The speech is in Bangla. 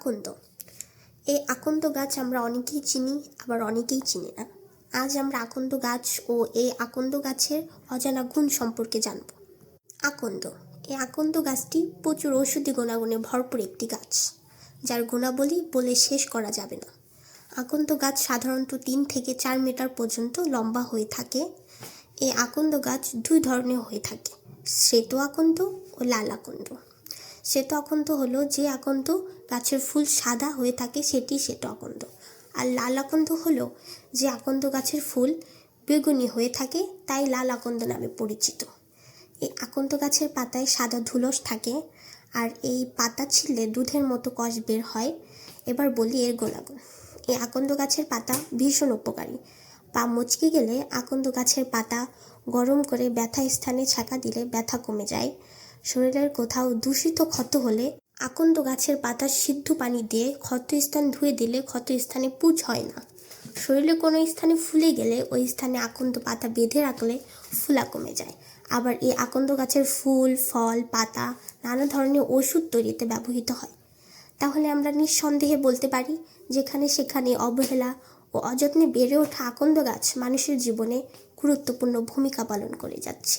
আকন্দ। এই আকন্দ গাছ আমরা অনেকেই চিনি, আবার অনেকেই চিনি না। আজ আমরা আকন্দ গাছ ও এই আকন্দ গাছের অজানা গুণ সম্পর্কে জানব। আকন্দ। এই আকন্দ গাছটি প্রচুর ঔষধি গুণাগুণে ভরপুর একটি গাছ, যার গুণাবলী বলে শেষ করা যাবে না। আকন্দ গাছ সাধারণত তিন থেকে চার মিটার পর্যন্ত লম্বা হয়ে থাকে। এই আকন্দ গাছ দুই ধরনের হয়ে থাকে, শ্বেত আকন্দ ও লাল আকন্দ। শ্বেত আকন্দ হলো, যে আকন্দ গাছের ফুল সাদা হয়ে থাকে সেটি শ্বেত আকন্দ আর লাল আকন্দ হলো, যে আকন্দ গাছের ফুল বেগুনি হয়ে থাকে, তাই লাল আকন্দ নামে পরিচিত। এই আকন্দ গাছের পাতায় সাদা ধুলস থাকে, আর এই পাতা ছিলে দুধের মতো কষ বের হয়। এবার বলি এর গুণাগুণ এই আকন্দ গাছের পাতা ভীষণ উপকারী। পা মুচকে গেলে আকন্দ গাছের পাতা গরম করে ব্যথা স্থানে ছাকা দিলে ব্যথা কমে যায়। শরীরের কোথাও দূষিত ক্ষত হলে আকন্দ গাছের পাতা সিদ্ধ পানি দিয়ে ক্ষত স্থান ধুয়ে দিলে ক্ষত স্থানে পুজ হয় না। শরীরে কোনো স্থানে ফুলে গেলে ওই স্থানে আকন্দ পাতা বেঁধে রাখলে ফুলা কমে যায়। আবার এই আকন্দ গাছের ফুল, ফল, পাতা নানা ধরনের ওষুধ তৈরিতে ব্যবহৃত হয়। তাহলে আমরা নিঃসন্দেহে বলতে পারি, যেখানে সেখানে অবহেলা ও অযত্নে বেড়ে ওঠা আকন্দ গাছ মানুষের জীবনে গুরুত্বপূর্ণ ভূমিকা পালন করে যাচ্ছে।